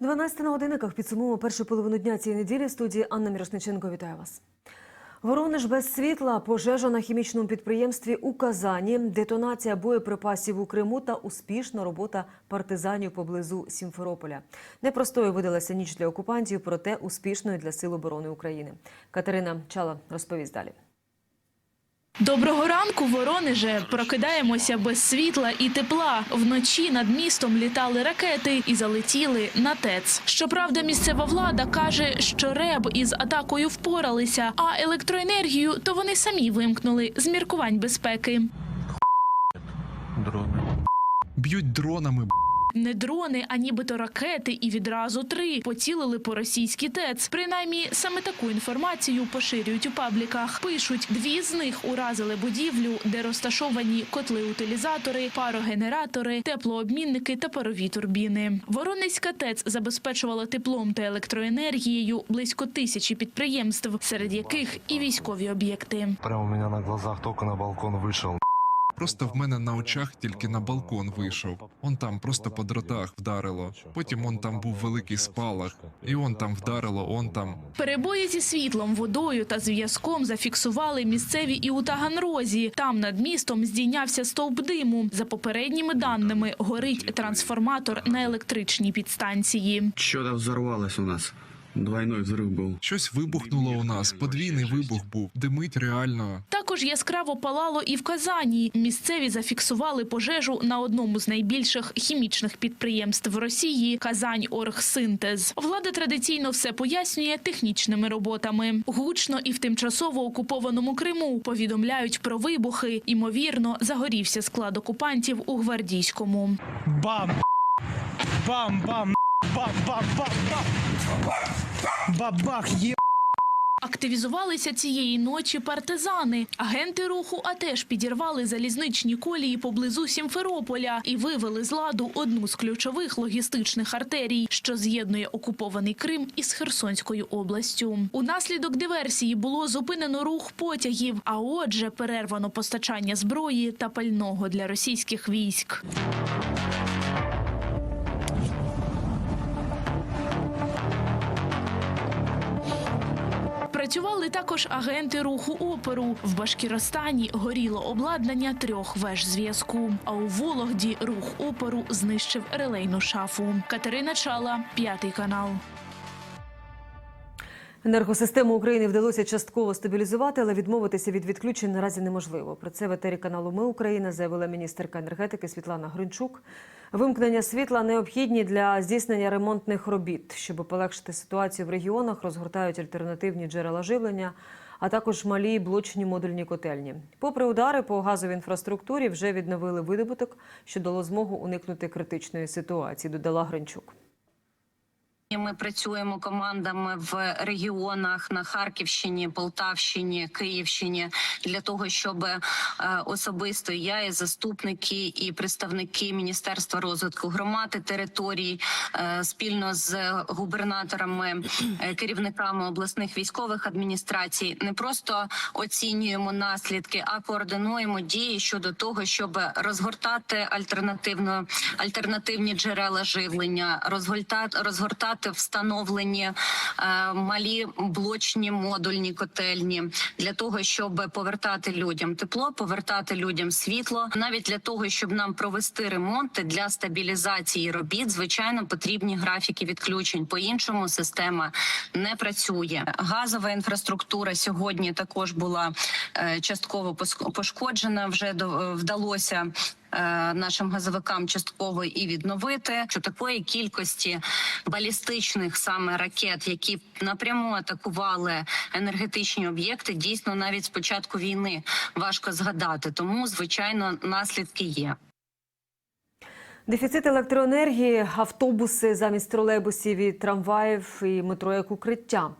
12 на годинниках підсумуємо першу половину дня цієї неділі в студії Анна Мірошниченко. Вітаю вас. Воронеж без світла, пожежа на хімічному підприємстві у Казані, детонація боєприпасів у Криму та успішна робота партизанів поблизу Сімферополя. Непростою видалася ніч для окупантів, проте успішною для Сил оборони України. Катерина Чала розповість далі. Доброго ранку, Воронеже. Прокидаємося без світла і тепла. Вночі над містом літали ракети і залетіли на ТЕЦ. Щоправда, місцева влада каже, що РЕБ із атакою впоралися, а електроенергію то вони самі вимкнули з міркувань безпеки. дрони. Б'ють дронами. Не дрони, а нібито ракети, і відразу три поцілили по російській ТЕЦ. Принаймні, саме таку інформацію поширюють у пабліках. Пишуть, дві з них уразили будівлю, де розташовані котли-утилізатори, парогенератори, теплообмінники та парові турбіни. Воронезька ТЕЦ забезпечувала теплом та електроенергією близько тисячі підприємств, серед яких і військові об'єкти. Прямо у меня на глазах только на балкон вышел. Просто в мене на очах тільки на балкон вийшов. Он там просто по дротах вдарило. Потім он там був великий спалах, і он там вдарило, он там. Перебої зі світлом, водою та зв'язком зафіксували місцеві і у Таганрозі. Там над містом здійнявся стовп диму. За попередніми даними, горить трансформатор на електричній підстанції. Что-то взорвалось у нас. Двойной взрыв был. Щось вибухнуло у нас. Подвійний вибух був. Димить реально. Також яскраво палало і в Казані. Місцеві зафіксували пожежу на одному з найбільших хімічних підприємств Росії Казань Оргсинтез. Влада традиційно все пояснює технічними роботами. Гучно і в тимчасово окупованому Криму повідомляють про вибухи. Імовірно, загорівся склад окупантів у гвардійському. Бам! Бам, бам, бам, бам, бам, бам! Бабах, є... Активізувалися цієї ночі партизани. Агенти руху АТЕШ підірвали залізничні колії поблизу Сімферополя і вивели з ладу одну з ключових логістичних артерій, що з'єднує окупований Крим із Херсонською областю. Унаслідок диверсії було зупинено рух потягів, а отже, перервано постачання зброї та пального для російських військ. Працювали також агенти руху опору. В Башкіростані горіло обладнання трьох веж зв'язку. А у Вологді рух опору знищив релейну шафу. Катерина Чала, п'ятий канал. Енергосистему України вдалося частково стабілізувати, але відмовитися від відключень наразі неможливо. Про це в етері каналу Ми Україна заявила міністерка енергетики Світлана Гринчук. Вимкнення світла необхідні для здійснення ремонтних робіт. Щоб полегшити ситуацію в регіонах, розгортають альтернативні джерела живлення, а також малі блочні модульні котельні. Попри удари по газовій інфраструктурі, вже відновили видобуток, що дало змогу уникнути критичної ситуації. Додала Гринчук. Ми працюємо командами в регіонах на Харківщині, Полтавщині, Київщині для того, щоб е, особисто я і заступники і представники Міністерства розвитку громад і територій е, спільно з губернаторами, е, керівниками обласних військових адміністрацій не просто оцінюємо наслідки, а координуємо дії щодо того, щоб розгортати альтернативно альтернативні джерела живлення, розгортати розгортати встановлені е, малі блочні модульні котельні для того, щоб повертати людям тепло, повертати людям світло. Навіть для того, щоб нам провести ремонти для стабілізації робіт, звичайно, потрібні графіки відключень. По іншому система не працює. Газова інфраструктура сьогодні також була е, частково пошкоджена. Вже до- вдалося е, нашим газовикам частково і відновити. Що такої кількості балістичних саме ракет, які напряму атакували енергетичні об'єкти, дійсно навіть з початку війни важко згадати. Тому звичайно наслідки є. Дефіцит електроенергії, автобуси замість тролейбусів і трамваїв і метро як укриття.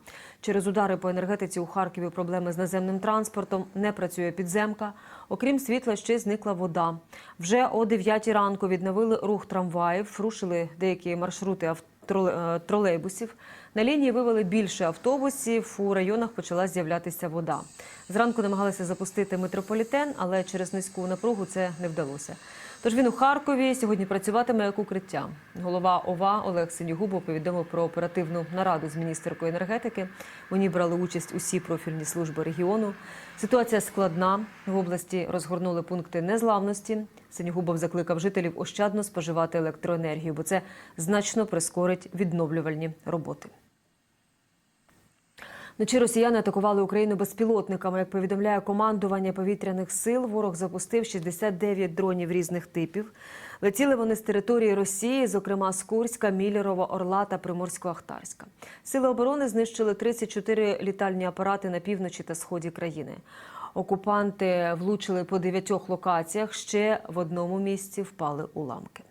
Через удари по енергетиці у Харкові проблеми з наземним транспортом не працює підземка. Окрім світла, ще зникла вода. Вже о 9 ранку відновили рух трамваїв, рушили деякі маршрути е, тролейбусів. На лінії вивели більше автобусів. У районах почала з'являтися вода. Зранку намагалися запустити метрополітен, але через низьку напругу це не вдалося. Тож він у Харкові сьогодні працюватиме як укриття. Голова ОВА Олег Синігубов повідомив про оперативну нараду з міністеркою енергетики. У ній брали участь усі профільні служби регіону. Ситуація складна. В області розгорнули пункти незламності. Синігубов закликав жителів ощадно споживати електроенергію, бо це значно прискорить відновлювальні роботи. Вночі росіяни атакували Україну безпілотниками. Як повідомляє командування повітряних сил, ворог запустив 69 дронів різних типів. Летіли вони з території Росії, зокрема з Курська, Міллерова, Орла та Приморсько-Ахтарська. Сили оборони знищили 34 літальні апарати на півночі та сході країни. Окупанти влучили по дев'ятьох локаціях. Ще в одному місці впали уламки.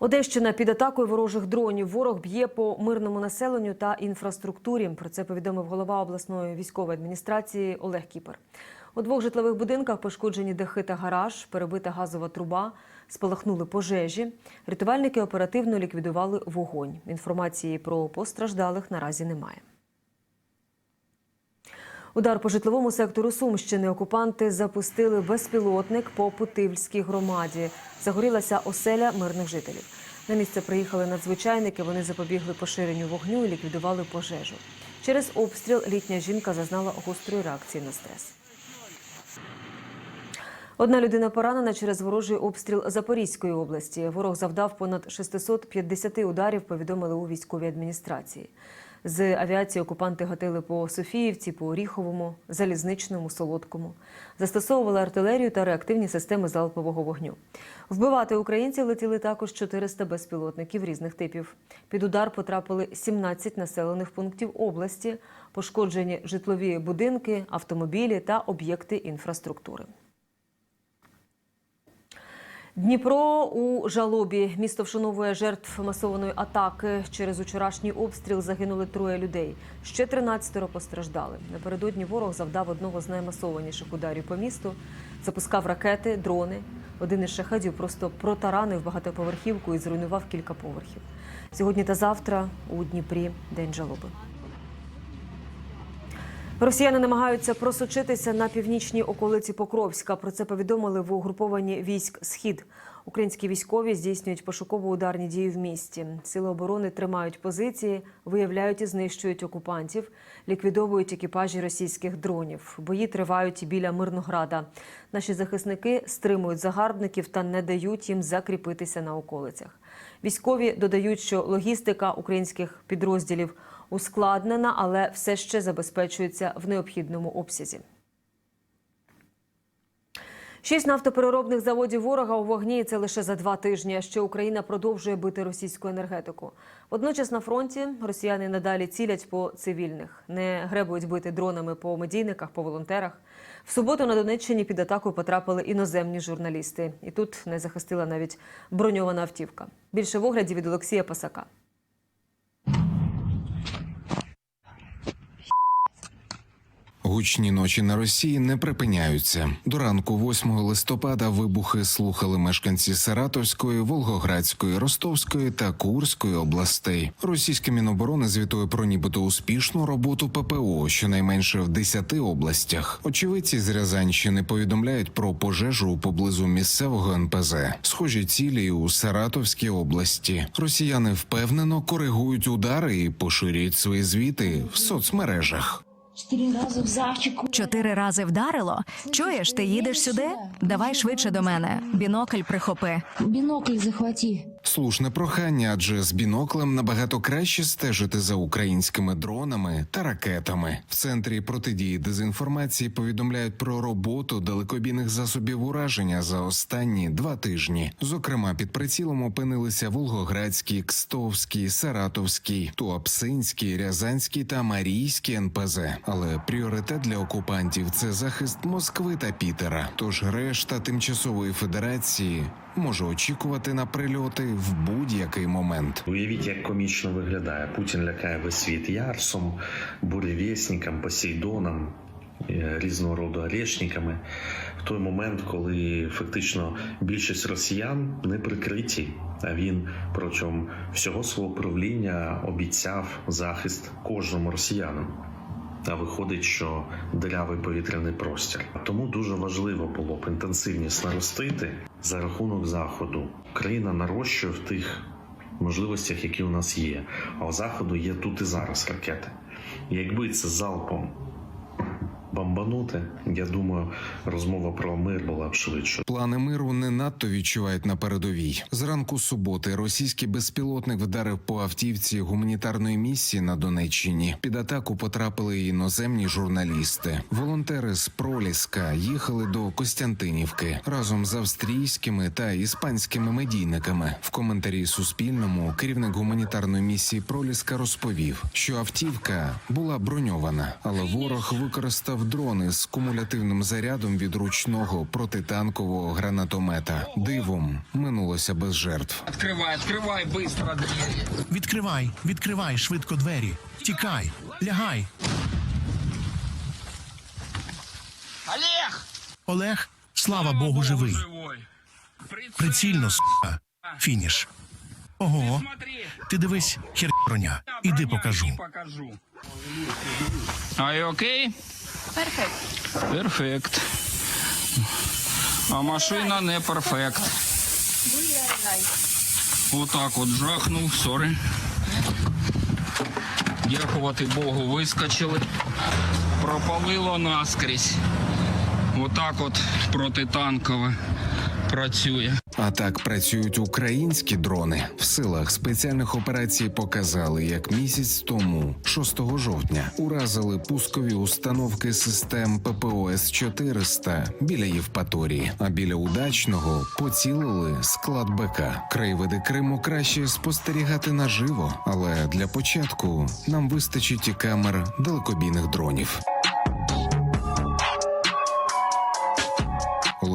Одещина під атакою ворожих дронів. Ворог б'є по мирному населенню та інфраструктурі. Про це повідомив голова обласної військової адміністрації Олег Кіпер. У двох житлових будинках пошкоджені дахи та гараж, перебита газова труба, спалахнули пожежі. Рятувальники оперативно ліквідували вогонь. Інформації про постраждалих наразі немає. Удар по житловому сектору Сумщини окупанти запустили безпілотник по Путивльській громаді. Загорілася оселя мирних жителів. На місце приїхали надзвичайники. Вони запобігли поширенню вогню і ліквідували пожежу. Через обстріл літня жінка зазнала гострої реакції на стрес. Одна людина поранена через ворожий обстріл Запорізької області. Ворог завдав понад 650 ударів, повідомили у військовій адміністрації. З авіації окупанти гатили по Софіївці, по Оріховому, Залізничному, Солодкому. Застосовували артилерію та реактивні системи залпового вогню. Вбивати українців летіли також 400 безпілотників різних типів. Під удар потрапили 17 населених пунктів області, пошкоджені житлові будинки, автомобілі та об'єкти інфраструктури. Дніпро у жалобі. Місто вшановує жертв масованої атаки. Через учорашній обстріл загинули троє людей. Ще 13 постраждали. Напередодні ворог завдав одного з наймасованіших ударів по місту. Запускав ракети, дрони. Один із шахедів просто протаранив багатоповерхівку і зруйнував кілька поверхів. Сьогодні та завтра у Дніпрі день жалоби. Росіяни намагаються просочитися на північній околиці Покровська. Про це повідомили в угрупованні військ Схід. Українські військові здійснюють пошуково-ударні дії в місті. Сили оборони тримають позиції, виявляють і знищують окупантів, ліквідовують екіпажі російських дронів. Бої тривають біля Мирнограда. Наші захисники стримують загарбників та не дають їм закріпитися на околицях. Військові додають, що логістика українських підрозділів ускладнена, але все ще забезпечується в необхідному обсязі. Шість нафтопереробних заводів ворога у вогні. Це лише за два тижні. Ще Україна продовжує бити російську енергетику. Водночас на фронті росіяни надалі цілять по цивільних, не гребують бити дронами по медійниках, по волонтерах. В суботу на Донеччині під атаку потрапили іноземні журналісти, і тут не захистила навіть броньована автівка. Більше в огляді від Олексія Пасака. Гучні ночі на Росії не припиняються. До ранку 8 листопада вибухи слухали мешканці Саратовської, Волгоградської, Ростовської та Курської областей. Російське міноборони звітує про нібито успішну роботу ППО, щонайменше в 10 областях. Очевидці з Рязанщини повідомляють про пожежу поблизу місцевого НПЗ. Схожі цілі у Саратовській області. Росіяни впевнено коригують удари і поширюють свої звіти в соцмережах. Чотири рази в зайчику. Чотири рази вдарило. Чуєш, ти їдеш сюди? Давай швидше до мене. Бінокль прихопи. Бінокль захвати. Слушне прохання, адже з біноклем набагато краще стежити за українськими дронами та ракетами. В центрі протидії дезінформації повідомляють про роботу далекобійних засобів ураження за останні два тижні. Зокрема, під прицілом опинилися Волгоградський, Кстовський, Саратовський, Туапсинський, Рязанський та Марійський НПЗ. Але пріоритет для окупантів це захист Москви та Пітера. Тож решта тимчасової федерації може очікувати на прильоти в будь-який момент. Уявіть, як комічно виглядає. Путін лякає весь світ Ярсом, буревєсніком, Посейдоном, е, різного роду орешниками. В той момент, коли фактично більшість росіян не прикриті, а він протягом всього свого правління обіцяв захист кожному росіянину. А виходить, що дирявий повітряний простір. Тому дуже важливо було б інтенсивність наростити за рахунок заходу. Україна нарощує в тих можливостях, які у нас є. А у заходу є тут і зараз ракети. Якби це залпом бомбанути, я думаю, розмова про мир була б швидше. Плани миру не надто відчувають на передовій. Зранку суботи російський безпілотник вдарив по автівці гуманітарної місії на Донеччині. Під атаку потрапили і іноземні журналісти. Волонтери з Проліска їхали до Костянтинівки разом з австрійськими та іспанськими медійниками. В коментарі Суспільному керівник гуманітарної місії Проліска розповів, що автівка була броньована, але ворог використав дрони з кумулятивним зарядом від ручного протитанкового гранатомета. Дивом минулося без жертв. Відкривай, відкривай, быстро двері. Відкривай, відкривай швидко двері. Тікай, лягай. Олег! Олег, слава Богу, живий. Прицільно, с***а. Фініш. Ого, ти дивись, хер броня. Іди покажу. Are you okay? Перфект. Перфект. А машина не перфект. Отак от жахнув, сори. Дякувати Богу, вискочили. Пропалило наскрізь. Отак от протитанкове працює. А так працюють українські дрони. В силах спеціальних операцій показали, як місяць тому, 6 жовтня, уразили пускові установки систем ППО С-400 біля Євпаторії. А біля удачного поцілили склад БК. Краєвиди Криму краще спостерігати наживо, але для початку нам вистачить і камер далекобійних дронів.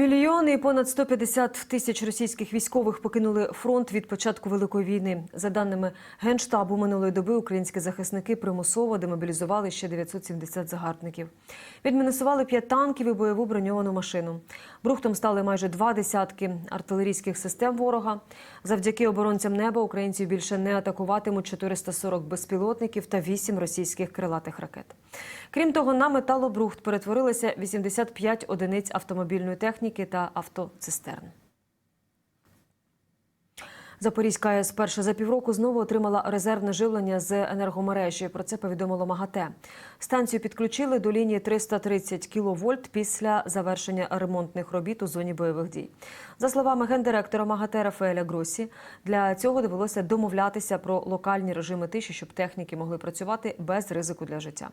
Мільйони і понад 150 тисяч російських військових покинули фронт від початку великої війни. За даними генштабу минулої доби, українські захисники примусово демобілізували ще 970 загарбників. Відмінусували п'ять танків і бойову броньовану машину. Брухтом стали майже два десятки артилерійських систем ворога. Завдяки оборонцям неба українців більше не атакуватимуть 440 безпілотників та 8 російських крилатих ракет. Крім того, на металобрухт перетворилися 85 одиниць автомобільної техніки та автоцистерн. Запорізька АЕС перша за півроку знову отримала резервне живлення з енергомережі. Про це повідомило МАГАТЕ. Станцію підключили до лінії 330 кВт після завершення ремонтних робіт у зоні бойових дій. За словами гендиректора МАГАТЕ Рафаеля Гросі, для цього довелося домовлятися про локальні режими тиші, щоб техніки могли працювати без ризику для життя.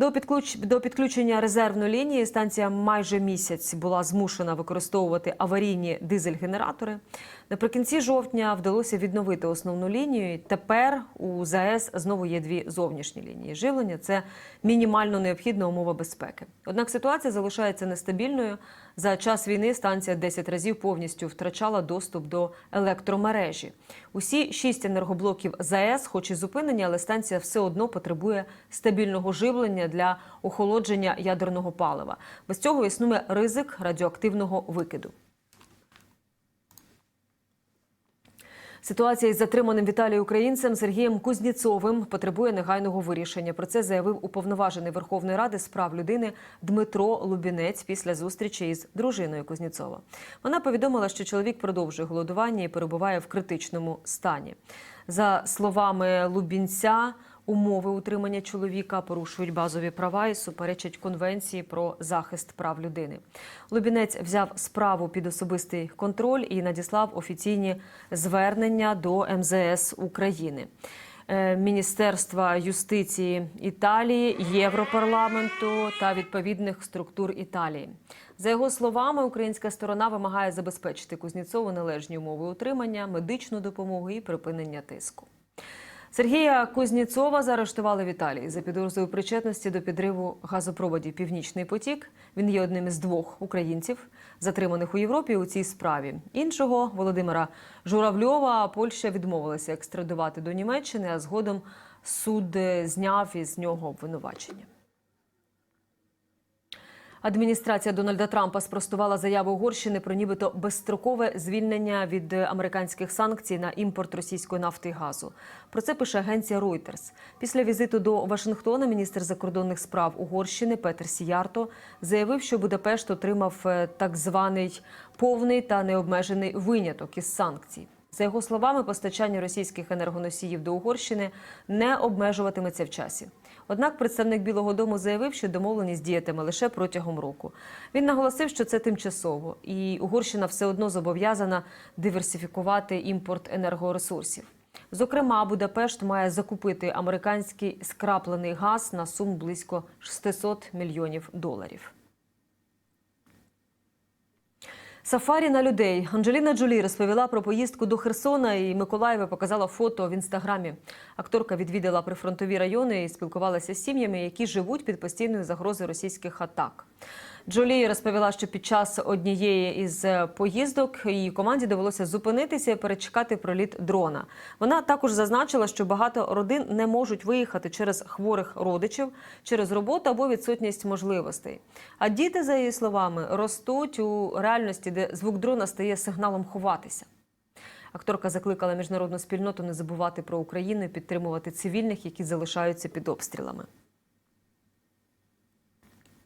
До підключ... до підключення резервної лінії станція майже місяць була змушена використовувати аварійні дизель-генератори. Наприкінці жовтня вдалося відновити основну лінію. Тепер у ЗАЕС знову є дві зовнішні лінії живлення. Це мінімально необхідна умова безпеки. Однак ситуація залишається нестабільною. За час війни станція 10 разів повністю втрачала доступ до електромережі. Усі шість енергоблоків ЗАЕС, хоч і зупинені, але станція все одно потребує стабільного живлення для охолодження ядерного палива. Без цього існує ризик радіоактивного викиду. Ситуація із затриманим Віталієм українцем Сергієм Кузніцовим потребує негайного вирішення. Про це заявив уповноважений Верховної Ради з прав людини Дмитро Лубінець після зустрічі із дружиною Кузніцова. Вона повідомила, що чоловік продовжує голодування і перебуває в критичному стані. За словами Лубінця, умови утримання чоловіка порушують базові права і суперечать конвенції про захист прав людини. Лубінець взяв справу під особистий контроль і надіслав офіційні звернення до МЗС України. Е, Міністерства юстиції Італії, Європарламенту та відповідних структур Італії. За його словами, українська сторона вимагає забезпечити Кузніцову належні умови утримання, медичну допомогу і припинення тиску. Сергія Кузніцова заарештували в Італії за підозрою причетності до підриву газопроводів Північний потік. Він є одним із двох українців, затриманих у Європі у цій справі. Іншого Володимира Журавльова Польща відмовилася екстрадувати до Німеччини, а згодом суд зняв із нього обвинувачення. Адміністрація Дональда Трампа спростувала заяву Угорщини про нібито безстрокове звільнення від американських санкцій на імпорт російської нафти і газу. Про це пише агенція Reuters. Після візиту до Вашингтона міністр закордонних справ Угорщини Петер Сіярто заявив, що Будапешт отримав е, так званий повний та необмежений виняток із санкцій. За його словами, постачання російських енергоносіїв до Угорщини не обмежуватиметься в часі. Однак представник Білого Дому заявив, що домовленість діятиме лише протягом року. Він наголосив, що це тимчасово, і Угорщина все одно зобов'язана диверсифікувати імпорт енергоресурсів. Зокрема, Будапешт має закупити американський скраплений газ на суму близько 600 мільйонів доларів. Сафарі на людей. Анджеліна Джолі розповіла про поїздку до Херсона і Миколаєва показала фото в інстаграмі. Акторка відвідала прифронтові райони і спілкувалася з сім'ями, які живуть під постійною загрозою російських атак. Джолі розповіла, що під час однієї із е, поїздок її команді довелося зупинитися і перечекати проліт дрона. Вона також зазначила, що багато родин не можуть виїхати через хворих родичів, через роботу або відсутність можливостей. А діти, за її словами, ростуть у реальності, де звук дрона стає сигналом ховатися. Акторка закликала міжнародну спільноту не забувати про Україну і підтримувати цивільних, які залишаються під обстрілами.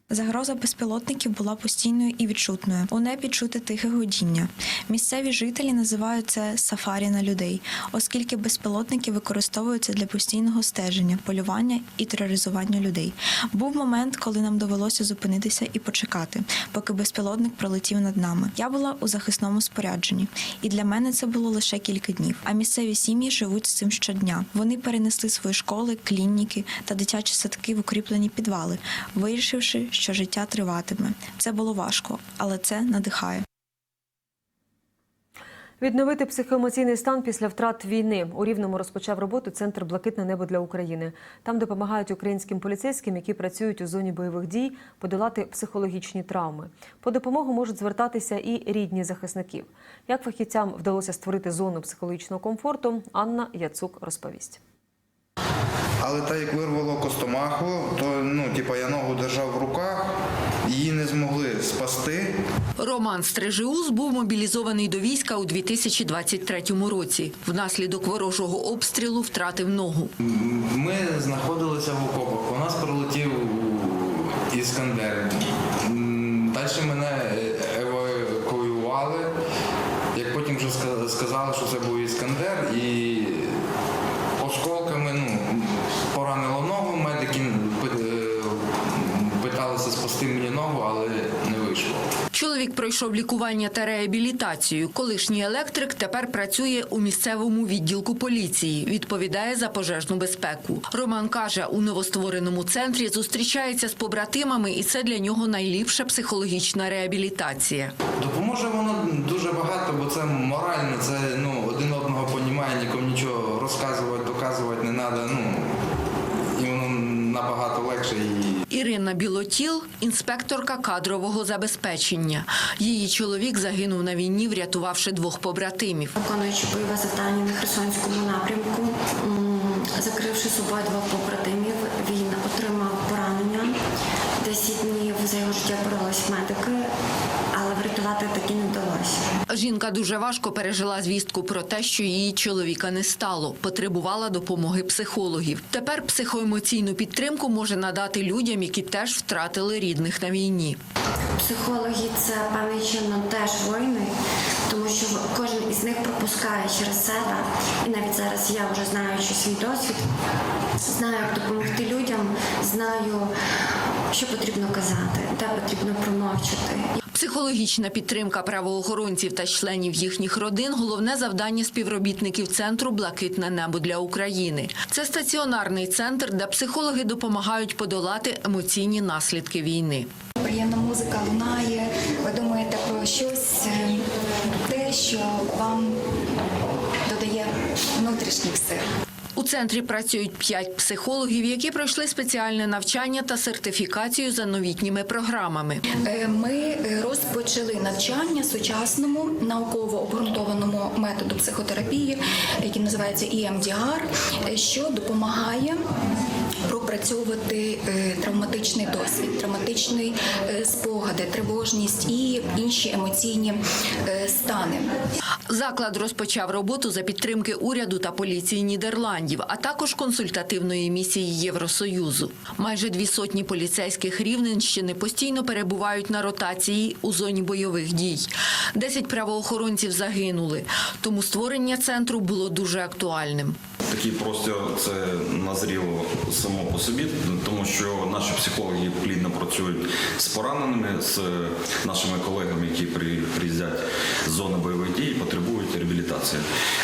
Загроза безпілотників була постійною і відчутною. У небі чути тихе гудіння. Місцеві жителі називають це сафарі на людей, оскільки безпілотники використовуються для постійного стеження, полювання і тероризування людей. Був момент, коли нам довелося зупинитися і почекати, поки безпілотник пролетів над нами. Я була у захисному спорядженні, і для мене це було лише кілька днів. А місцеві сім'ї живуть з цим щодня. Вони перенесли свої школи, клініки та дитячі садки в укріплені підвали, вирішивши, що життя триватиме. Це було важко, але це надихає. Відновити психоемоційний стан після втрат війни у рівному розпочав роботу центр Блакитне небо для України. Там допомагають українським поліцейським, які працюють у зоні бойових дій, подолати психологічні травми. По допомогу можуть звертатися і рідні захисників. Як фахівцям вдалося створити зону психологічного комфорту, Анна Яцук розповість. Але так як вирвало костомаху, то ну, типа я ногу держав в руках, її не змогли спасти. Роман Стрижеус був мобілізований до війська у 2023 році. Внаслідок ворожого обстрілу втратив ногу. Ми знаходилися в окопах. У нас прилетів іскандер. Далі мене евакуювали. Як потім вже ска- сказали, що це був іскандер, і спасти мені ногу, але не вийшло. Чоловік пройшов лікування та реабілітацію. Колишній електрик тепер працює у місцевому відділку поліції. Відповідає за пожежну безпеку. Роман каже, у новоствореному центрі зустрічається з побратимами, і це для нього найліпша психологічна реабілітація. Допоможе воно дуже багато, бо це морально, це ну, один одного понімає, нікому нічого розказувати, доказувати не треба. Ну, і воно набагато легше і Ірина Білотіл – інспекторка кадрового забезпечення. Її чоловік загинув на війні, врятувавши двох побратимів. Виконуючи бойове завдання на Херсонському напрямку, закривши собою двох побратимів, він отримав поранення. Десять днів за його життя боролись медики, але врятувати таки не вдалося. Жінка дуже важко пережила звістку про те, що її чоловіка не стало. Потребувала допомоги психологів. Тепер психоемоційну підтримку може надати людям, які теж втратили рідних на війні. Психологи це певний чином теж воїни, тому що кожен із них пропускає через себе. І навіть зараз я вже знаючи свій досвід, знаю, як допомогти людям, знаю, що потрібно казати, де потрібно промовчати. Психологічна підтримка правоохоронців та членів їхніх родин головне завдання співробітників центру Блакитне небо для України. Це стаціонарний центр, де психологи допомагають подолати емоційні наслідки війни. Приємна музика лунає, ви думаєте про щось, е, те, що вам додає внутрішніх сил. Центрі працюють п'ять психологів, які пройшли спеціальне навчання та сертифікацію за новітніми програмами. Е, Ми е, розпочали навчання сучасному науково обґрунтованому методу психотерапії, який називається EMDR, е, що допомагає пропрацьовувати травматичний досвід, травматичні спогади, тривожність і інші емоційні стани. Заклад розпочав роботу за підтримки уряду та поліції Нідерландів, а також консультативної місії Євросоюзу. Майже дві сотні поліцейських Рівненщини постійно перебувають на ротації у зоні бойових дій. Десять правоохоронців загинули, тому створення центру було дуже актуальним. Такий простір це назріло само по собі, тому що наші психологи плідно працюють з пораненими, з нашими колегами, які приїздять з зони бойових дій, потребують реабілітації.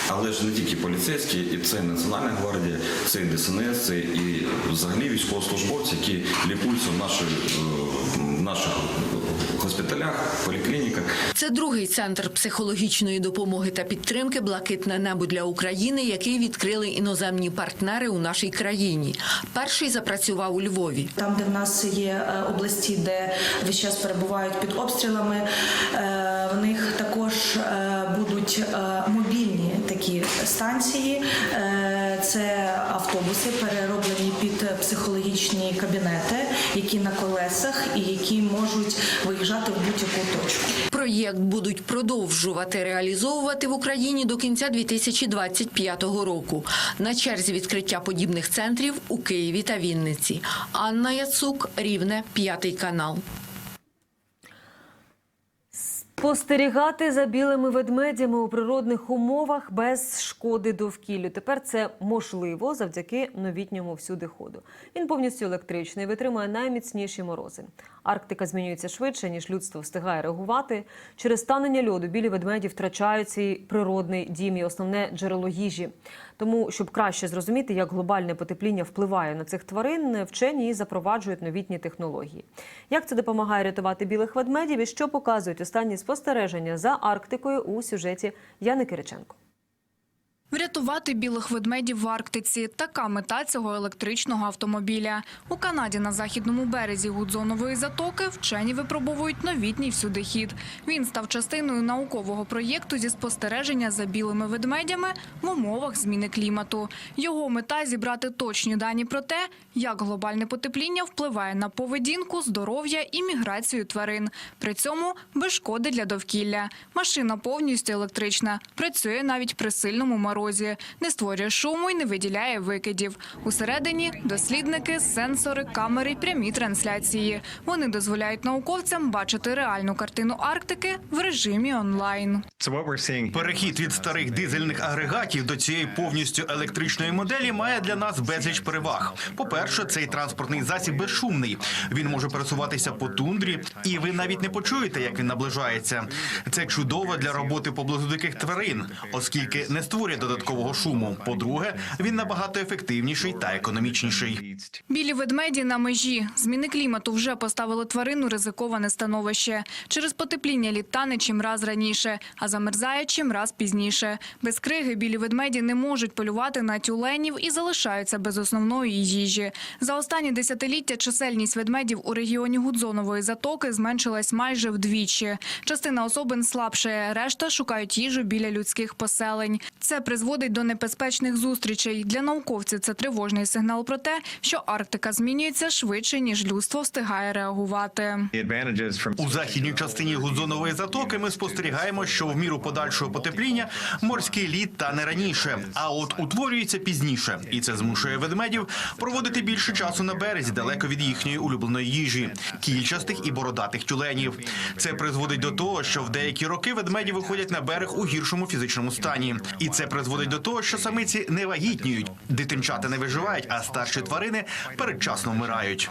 Але ж не тільки поліцейські, і це і Національна гвардія, це і ДСНС, це і взагалі військовослужбовці, які лікуються в наших, е, наших госпіталях, поліклініках. Це другий центр психологічної допомоги та підтримки Блакитне небо для України, який відкрили іноземні партнери у нашій країні. Перший запрацював у Львові. Там, де в нас є е, області, де весь час перебувають під обстрілами, е, в них також е, будуть мобільні такі станції. Це автобуси, перероблені під психологічні кабінети, які на колесах і які можуть виїжджати в будь-яку точку. Проєкт будуть продовжувати реалізовувати в Україні до кінця 2025 року. На черзі відкриття подібних центрів у Києві та Вінниці. Анна Яцук, Рівне, п'ятий канал. Спостерігати за білими ведмедями у природних умовах без шкоди довкіллю. Тепер це можливо завдяки новітньому всюдиходу. Він повністю електричний, витримує найміцніші морози. Арктика змінюється швидше, ніж людство встигає реагувати. Через станення льоду білі ведмеді втрачають свій природний дім і основне джерело їжі. Тому, щоб краще зрозуміти, як глобальне потепління впливає на цих тварин, вчені і запроваджують новітні технології. Як це допомагає рятувати білих ведмедів і що показують останні спостереження за Арктикою у сюжеті Яни Кириченко. Врятувати білих ведмедів в Арктиці – така мета цього електричного автомобіля. У Канаді на західному березі Гудзонової затоки вчені випробовують новітній всюдихід. Він став частиною наукового проєкту зі спостереження за білими ведмедями в умовах зміни клімату. Його мета – зібрати точні дані про те, як глобальне потепління впливає на поведінку, здоров'я і міграцію тварин. При цьому без шкоди для довкілля. Машина повністю електрична, працює навіть при сильному морозі, не створює шуму і не виділяє викидів. Усередині дослідники, сенсори, камери, прямі трансляції. Вони дозволяють науковцям бачити реальну картину Арктики в режимі онлайн. Перехід від старих дизельних агрегатів до цієї повністю електричної моделі має для нас безліч переваг. По-перше, цей транспортний засіб безшумний. Він може пересуватися по тундрі, і ви навіть не почуєте, як він наближається. Це чудово для роботи поблизу диких тварин, оскільки не створює додаткового шуму. По-друге, він набагато ефективніший та економічніший. Білі ведмеді на межі. Зміни клімату вже поставили тварину ризиковане становище. Через потепління тане чим раз раніше, а замерзає чим раз пізніше. Без криги білі ведмеді не можуть полювати на тюленів і залишаються без основної їжі. За останні десятиліття чисельність ведмедів у регіоні Гудзонової затоки зменшилась майже вдвічі. Частина особин слабшає, решта шукають їжу біля людських поселень. Це призводить до небезпечних зустрічей. Для науковців це тривожний сигнал про те, що Арктика змінюється швидше, ніж людство встигає реагувати. У західній частині Гудзонової затоки ми спостерігаємо, що в міру подальшого потепління морський лід тане раніше, а от утворюється пізніше, і це змушує ведмедів проводити більше часу на березі, далеко від їхньої улюбленої їжі, кільчастих і бородатих тюленів. Це призводить до того, що в деякі роки ведмеді виходять на берег у гіршому фізичному стані, і це призводить до того, що самиці не вагітніють, дитинчата не виживають, а старші тварини передчасно вмирають.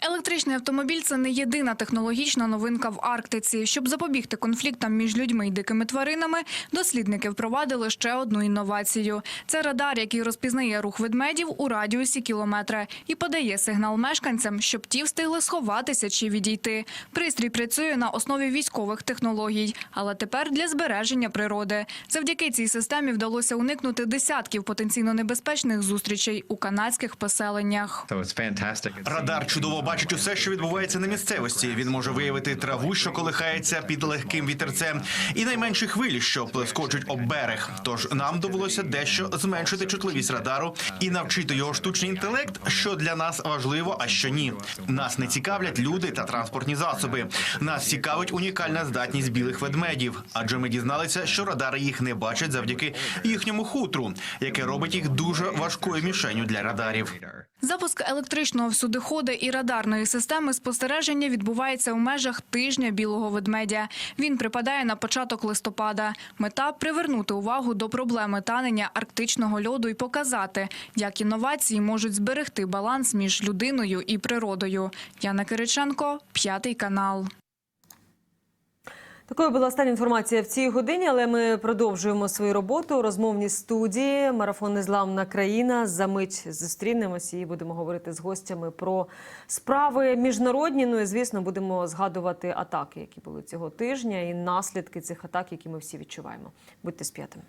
Електричний автомобіль це не єдина технологічна новинка в Арктиці. Щоб запобігти конфліктам між людьми і дикими тваринами, дослідники впровадили ще одну інновацію. Це радар, який розпізнає рух ведмедів у радіусі кілометра і подає сигнал мешканцям, щоб ті встигли сховатися чи відійти. Пристрій працює на основі військових технологій, але тепер для збереження природи. Завдяки цій системі вдалося вдалося уникнути десятків потенційно небезпечних зустрічей у канадських поселеннях. Радар чудово бачить усе, що відбувається на місцевості. Він може виявити траву, що колихається під легким вітерцем, і найменші хвилі, що плескочуть об берег. Тож нам довелося дещо зменшити чутливість радару і навчити його штучний інтелект, що для нас важливо, а що ні. Нас не цікавлять люди та транспортні засоби. Нас цікавить унікальна здатність білих ведмедів, адже ми дізналися, що радари їх не бачать завдяки їхньому хутру, яке робить їх дуже важкою мішенню для радарів. Запуск електричного всюдихода і радарної системи спостереження відбувається у межах тижня білого ведмедя. Він припадає на початок листопада. Мета привернути увагу до проблеми танення арктичного льоду і показати, як інновації можуть зберегти баланс між людиною і природою. Яна Кириченко, п'ятий канал. Такою була остання інформація в цій годині, але ми продовжуємо свою роботу. у Розмовній студії Марафон Незламна країна. За мить зустрінемося і будемо говорити з гостями про справи міжнародні. Ну і звісно, будемо згадувати атаки, які були цього тижня, і наслідки цих атак, які ми всі відчуваємо. Будьте з п'ятим.